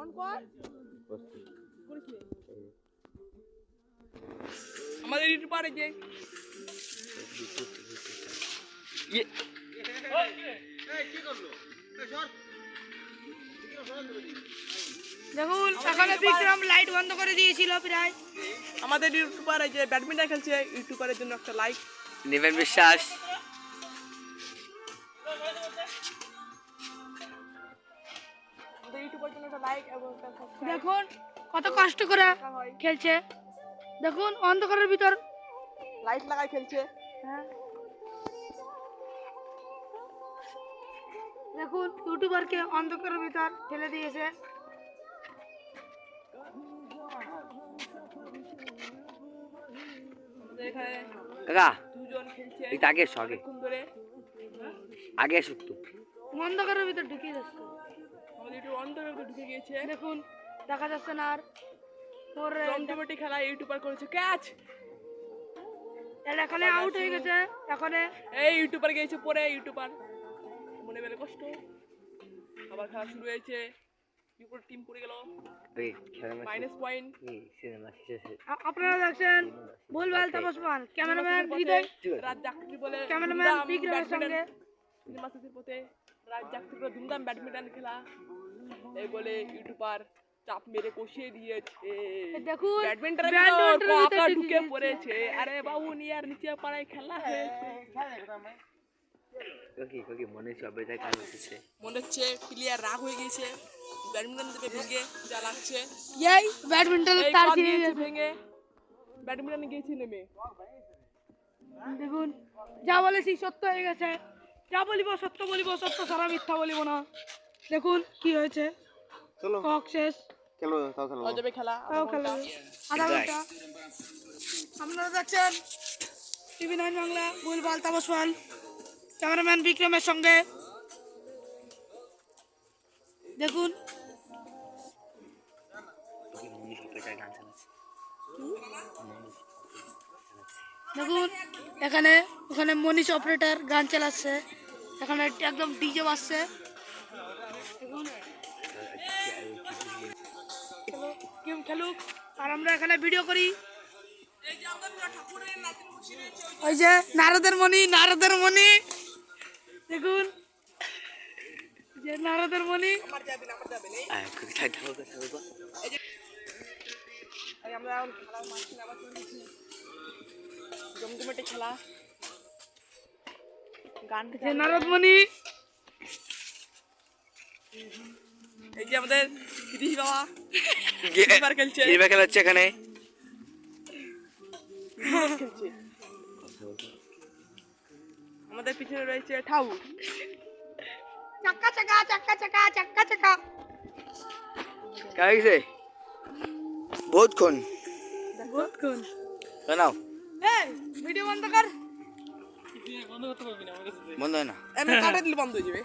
On কর আমাদের YouTuber এই যে। ইয়ে। দেখুন সকালে বিক্রম লাইট বন্ধ করে দিয়েছিল প্রায়। আমাদের ইউটিউবার যে ব্যাডমিন্টন খেলছে ইউটিউবারের জন্য একটা লাইক নিবেন বিশ্বাস। দেখুন কত কষ্ট করে খেলছে। দেখুন অন্ধকারের ভিতর। লাইট লাগাই খেলছে। হ্যাঁ। দেখুন ইউটিউবারকে অন্ধকারের ভিতর ঠেলে দিয়েছে। কাকা দুজন আগে এসো আগে। আগে এসো একটু। অন্ধকারের ভিতর ঢুকিয়ে যাচ্ছে ইউটিউব ঢুকে গিয়েছে। দেখুন দেখা যাচ্ছে না আর। খেলা ইউটিউবার করেছে। ক্যাচ! এখানে আউট হয়ে গেছে এখানে। এই ইউটিউবার গিয়েছে পরে ইউটিউবার। মনে বেলে কষ্ট। আবার খেলা শুরু হয়েছে। টিম পড়ে গেল। এই মাইনাস পয়েন্ট আপনারা দেখছেন ভুলভাল তাপস পাল। ক্যামেরাম্যান হৃদয় রাত জাগতে বলে ক্যামেরাম্যান ধুমধাম সঙ্গে। সিনেমা শেষের পথে রাত জাগতে ধুমধাম ব্যাডমিন্টন খেলা এই বলে ইউটিউবার চাপ মেরে কষিয়ে দিয়েছে দেখুন ব্যাডমিন্টনের ঢুকে পড়েছে আরে বাবু নিয়ার নিচে পাড়ায় খেলা হয়েছে মনে কাজ হচ্ছে মনে হচ্ছে প্লেয়ার রাগ হয়ে গিয়েছে ব্যাডমিন্টন থেকে ভেঙে যা লাগছে এই ব্যাডমিন্টন তার গেছে। ভেঙে ব্যাডমিন্টন গিয়েছে নেমে দেখুন যা বলেছি সত্য হয়ে গেছে যা বলিব সত্য বলিব সত্য সারা মিথ্যা বলিব না। দেখুন কি হয়েছে? চলো। কক শেষ। খেলো তাও খেলো। অজবে খেলা তাও খেলা। আধা ঘণ্টা। আপনারা দেখছেন টিভি নাইন বাংলা ক্যামেরাম্যান বিক্রমের সঙ্গে। দেখুন। দেখুন এখানে ওখানে মনীষ অপারেটর গান চালাচ্ছে। এখানে একদম ডিজে বাজছে। গেম খেলুক। আর আমরা এখানে ভিডিও করি। ওই যে নারদের মণি নারদের মণি। দেখুন। যে নারদের মণি। আমরা গেছি জমজমাটে খেলা। গান যে এই যে আমাদের কৃষি বাবা। এবার খেলছে। কিরবা খেলা হচ্ছে এখানে। আমাদের পিছনে রয়েছে ঠাউ। চাক্কা চাকা চাক্কা চাকা চাক্কা চাকা। কাজ গেছে? বহুতক্ষণ বহুতক্ষণ শোনাও। এই ভিডিও বন্ধ কর। বন্ধ হয় না। এমনি কাটে দিলে বন্ধ হয়ে যাবে।